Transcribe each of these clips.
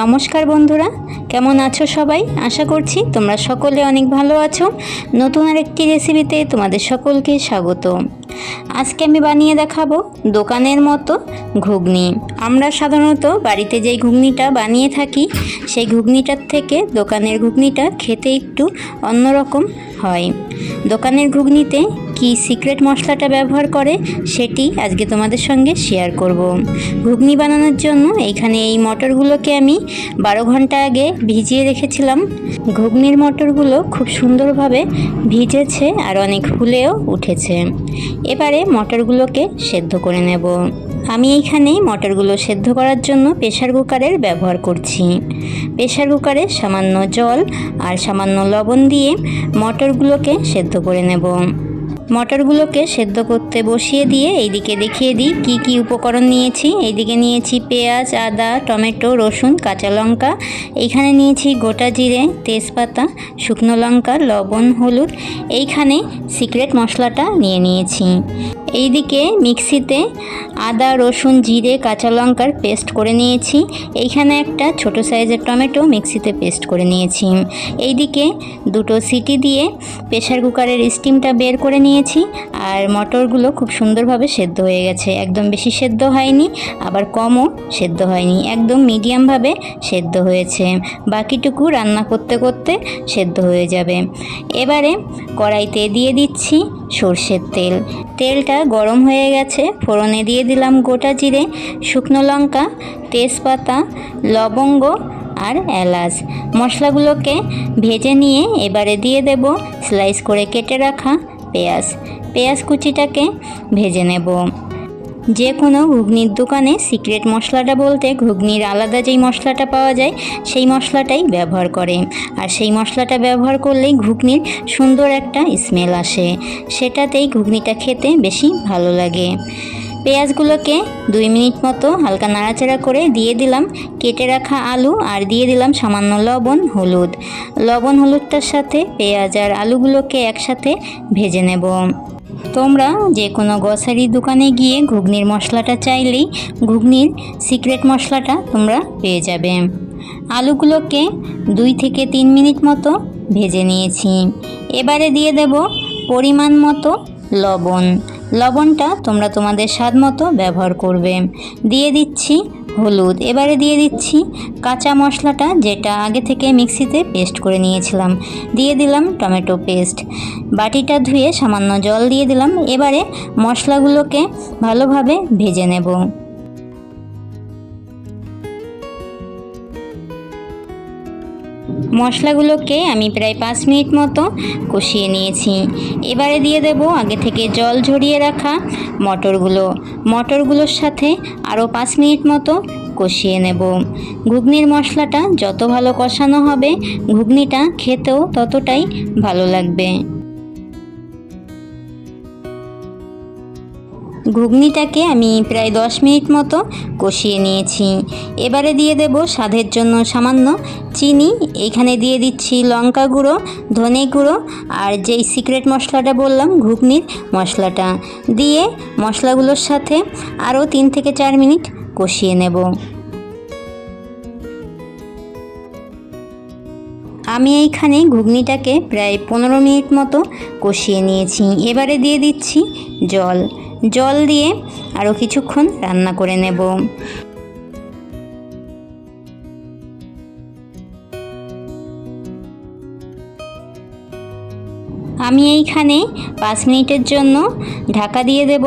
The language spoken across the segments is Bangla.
নমস্কার বন্ধুরা, কেমন আছো সবাই? আশা করছি তোমরা সকলে অনেক ভালো আছো। নতুন আরেকটি রেসিপিতে তোমাদের সকলকে স্বাগত আজকে আমি বানিয়ে দেখাবো দোকানের মতো ঘুগনি। আমরা সাধারণত বাড়িতে যেই ঘুগনিটা বানিয়ে থাকি, সেই ঘুগনিটার থেকে দোকানের ঘুগনিটা খেতে একটু অন্যরকম হয়। দোকানের ঘুগনিতে কি সিক্রেট মশলাটা ব্যবহার করে, সেটি আজকে তোমাদের সঙ্গে শেয়ার করব। ঘুগনি বানানোর জন্য এইখানে এই মটরগুলোকে আমি বারো ঘণ্টা আগে ভিজিয়ে রেখেছিলাম। ঘুগনির মটরগুলো খুব সুন্দরভাবে ভিজেছে আর অনেক ফুলেও উঠেছে। এবারে মটরগুলোকে সেদ্ধ করে নেব। আমি এইখানে মটরগুলো সেদ্ধ করার জন্য প্রেশার কুকারের ব্যবহার করছি। প্রেশার কুকারে সামান্য জল আর সামান্য লবণ দিয়ে মটরগুলোকে সেদ্ধ করে নেব। মটরগুলোকে সেদ্ধ করতে বসিয়ে দিয়ে এইদিকে দেখিয়ে দিই, কি কি উপকরণ নিয়েছি। এইদিকে নিয়েছি পেঁয়াজ, আদা, টমেটো, রসুন, কাঁচা লঙ্কা। এইখানে নিয়েছি গোটা জিরে, তেজপাতা, শুকনো লঙ্কা, লবণ, হলুদ। এইখানে সিক্রেট মশলাটা নিয়ে নিয়েছি। এইদিকে মিক্সিতে আদা, রসুন, জিরে, কাঁচা লঙ্কার পেস্ট করে নিয়েছি। এইখানে একটা ছোট সাইজের টমেটো মিক্সিতে পেস্ট করে নিয়েছি। এইদিকে দুটো সিটি দিয়ে প্রেশার কুকারের স্টিমটা বের করে নিয়েছি আর মটরগুলো খুব সুন্দরভাবে সেদ্ধ হয়ে গেছে। একদম বেশি সেদ্ধ হয়নি, আবার কমও সেদ্ধ হয়নি। একদম মিডিয়ামভাবে সেদ্ধ হয়েছে। বাকিটুকু রান্না করতে করতে সেদ্ধ হয়ে যাবে। এবারে কড়াইতে দিয়ে দিচ্ছি সর্ষের তেল। তেলটা গরম হয়ে গেছে। ফোড়নে দিয়ে দিলাম গোটা জিরে, শুকনো লঙ্কা, তেজপাতা, লবঙ্গ আর এলাচ। মশলাগুলোকে ভেজে নিয়ে এবারে দিয়ে দেব স্লাইস করে কেটে রাখা পেঁয়াজ। পেঁয়াজ কুচিটাকে ভেজে নেব। যে কোনো ঘুগনির দোকানে সিক্রেট মশলাটা বলতে ঘুগনির আলাদা যেই মশলাটা পাওয়া যায়, সেই মশলাটাই ব্যবহার করে। আর সেই মশলাটা ব্যবহার করলেই ঘুগনির সুন্দর একটা স্মেল আসে। সেটাতেই ঘুগনিটা খেতে বেশি ভালো লাগে। পেঁয়াজগুলোকে দুই মিনিট মতো হালকা নাড়াচাড়া করে দিয়ে দিলাম। কেটে রাখা আলু আর দিয়ে দিলাম সামান্য লবণ, হলুদ। লবণ, হলুদটার সাথে পেঁয়াজ আর আলুগুলোকে একসাথে ভেজে নেব। তোমরা যে কোনো গ্রসারি দোকানে গিয়ে ঘুগনির মশলাটা চাইলেই ঘুগনির সিক্রেট মশলাটা তোমরা পেয়ে যাবে। আলুগুলোকে দুই থেকে তিন মিনিট মতো ভেজে নিয়েছি। এবারে দিয়ে দেব পরিমাণ মতো লবণ। লবণটা তোমরা তোমাদের স্বাদ মতো ব্যবহার করবে। দিয়ে দিচ্ছি হলুদ। এবারে দিয়ে দিচ্ছি কাঁচা মশলাটা, যেটা আগে থেকে মিক্সিতে পেস্ট করে নিয়েছিলাম। দিয়ে দিলাম টমেটো পেস্ট। বাটিটা ধুয়ে সামান্য জল দিয়ে দিলাম। এবারে মশলাগুলোকে ভালোভাবে ভেজে নেব। মশলাগুলোকে আমি প্রায় পাঁচ মিনিট মতো কষিয়ে নিয়েছি। এবারে দিয়ে দেব আগে থেকে জল ঝরিয়ে রাখা মটরগুলো। মটরগুলোর সাথে আরও পাঁচ মিনিট মতো কষিয়ে নেব। ঘুগনির মশলাটা যত ভালো কষানো হবে, ঘুগনিটা খেতেও ততটাই ভালো লাগবে। ঘুগনিটাকে আমি প্রায় দশ মিনিট মতো কষিয়ে নিয়েছি। এবারে দিয়ে দেব স্বাদের জন্য সামান্য চিনি। এইখানে দিয়ে দিচ্ছি লঙ্কা গুঁড়ো, ধনে গুঁড়ো আর যেই সিক্রেট মশলাটা বললাম, ঘুগনির মশলাটা। দিয়ে মশলাগুলোর সাথে আরও তিন থেকে চার মিনিট কষিয়ে নেব। আমি এইখানে ঘুগনিটাকে প্রায় পনেরো মিনিট মতো কষিয়ে নিয়েছি। এবারে দিয়ে দিচ্ছি জল। জল দিয়ে আরও কিছুক্ষণ রান্না করে নেব। আমি এইখানে পাঁচ মিনিটের জন্য ঢাকা দিয়ে দেব,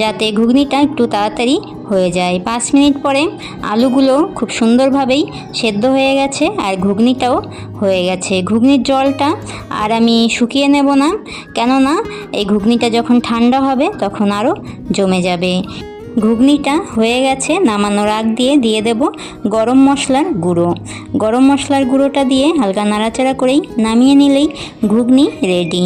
যাতে ঘুগনিটা একটু তাড়াতাড়ি হয়ে যায়। পাঁচ মিনিট পরে আলুগুলো খুব সুন্দরভাবেই সেদ্ধ হয়ে গেছে আর ঘুগনিটাও হয়ে গেছে। ঘুগনির জলটা আর আমি শুকিয়ে নেব না, কেননা এই ঘুগনিটা যখন ঠান্ডা হবে তখন আরও জমে যাবে। ঘুগনিটা হয়ে গেছে, নামানোর আগ দিয়ে দিয়ে দেব গরম মশলার গুঁড়ো। গরম মশলার গুঁড়োটা দিয়ে হালকা নাড়াচাড়া করেই নামিয়ে নিলেই ঘুগনি রেডি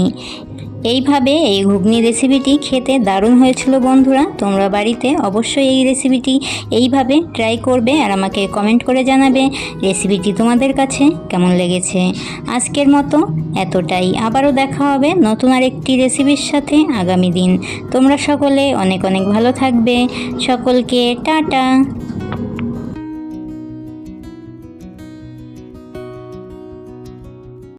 এইভাবে এই ঘুগনি রেসিপিটি খেতে দারুণ হয়েছিল বন্ধুরা। তোমরা বাড়িতে অবশ্যই এই রেসিপিটি এইভাবে ট্রাই করবে আর আমাকে কমেন্ট করে জানাবে রেসিপিটি তোমাদের কাছে কেমন লেগেছে। আজকের মতো এতটাই। আবারও দেখা হবে নতুন আরেকটি রেসিপির সাথে আগামী দিন। তোমরা সকলে অনেক অনেক ভালো থাকবে। সকলকে টাটা।